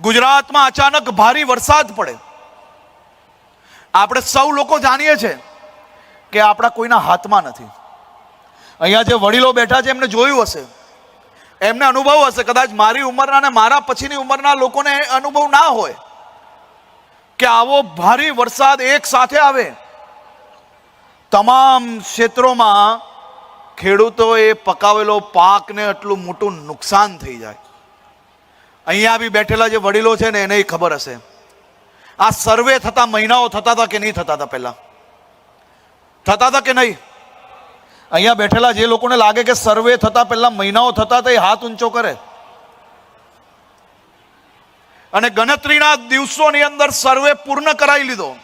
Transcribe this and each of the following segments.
ગુજરાતમાં અચાનક ભારે વરસાદ પડે. આપણે સૌ લોકો જાણીએ છીએ કે આપણા કોઈના હાથમાં નથી. અહીંયા જે વડીલો બેઠા છે, એમને જોયું હશે. એમને અનુભવ હશે, કદાચ મારી ઉંમરના અને મારા પછીની ઉંમરના લોકોને અનુભવ ના હોય કે આવો ભારે વરસાદ એક સાથે આવે. તમામ ક્ષેત્રોમાં ખેડૂતોએ પકાવેલો પાકને આટલું મોટું નુકસાન થઈ જાય. અહીંયા બી બેઠેલા જે વડીલો છે ને, એને ખબર હશે. આ સર્વે થતા મહિનાઓ થતા હતા કે નહીં થતા હતા પહેલા? થતા હતા કે નહીં? અહીંયા બેઠેલા જે લોકોને લાગે કે સર્વે થતા પહેલા મહિનાઓ થતા હતા, એ હાથ ઊંચો કરે. અને ગણતરીના દિવસોની અંદર સર્વે પૂર્ણ કરાવી લીધો.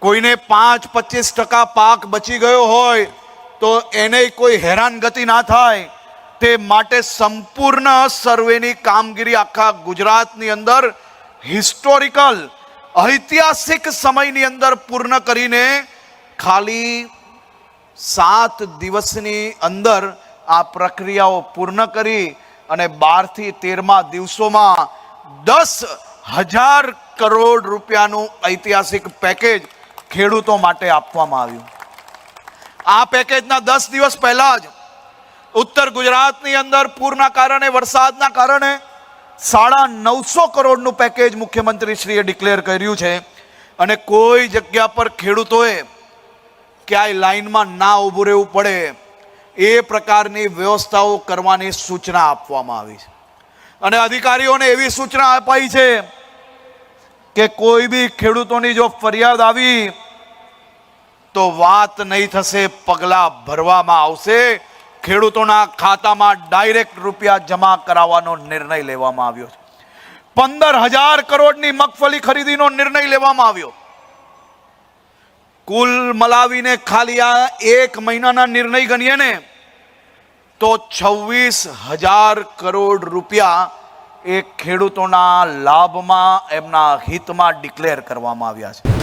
કોઈને પાંચ, પચીસ ટકા પાક બચી ગયો હોય, તો એને કોઈ હેરાનગતિ ના થાય. તે માટે સંપૂર્ણ સર્વેની કામગીરી આખા ગુજરાતની અંદર હિસ્ટોરિકલ ઐતિહાસિક સમયની અંદર પૂર્ણ કરીને ખાલી સાત દિવસની અંદર આ પ્રક્રિયાઓ પૂર્ણ કરી અને બારથી તેરમા દિવસોમાં દસ હજાર કરોડ રૂપિયાનું ઐતિહાસિક પેકેજ ખેડૂતો માટે આપવામાં આવ્યું. આ પેકેજના દસ દિવસ પહેલાં જ ઉત્તર ગુજરાતની અંદર પૂરના કારણે, વરસાદના કારણે સાડા નવસો કરોડનું પેકેજ મુખ્યમંત્રીશ્રીએ ડિક્લેર કર્યું છે. અને કોઈ જગ્યા પર ખેડૂતોએ ક્યાંય લાઈનમાં ના ઊભું રહેવું પડે એ પ્રકારની વ્યવસ્થાઓ કરવાની સૂચના આપવામાં આવી છે. અને અધિકારીઓને એવી સૂચના અપાઈ છે કે કોઈ બી ખેડૂતોની જો ફરિયાદ આવી તો વાત નહીં થશે, પગલાં ભરવામાં આવશે. ખેડૂતોના ખાતામાં ડાયરેક્ટ રૂપિયા જમા કરાવવાનો નિર્ણય લેવામાં આવ્યો છે. પંદર હજાર કરોડની મગફળી ખરીદીનો નિર્ણય લેવામાં આવ્યો. કુલ મલાવીને ખાલી આ એક મહિનાના નિર્ણય ગણીએ ને, તો છવ્વીસ હજાર કરોડ રૂપિયા એ ખેડૂતોના લાભમાં, એમના હિતમાં ડિક્લેર કરવામાં આવ્યા છે.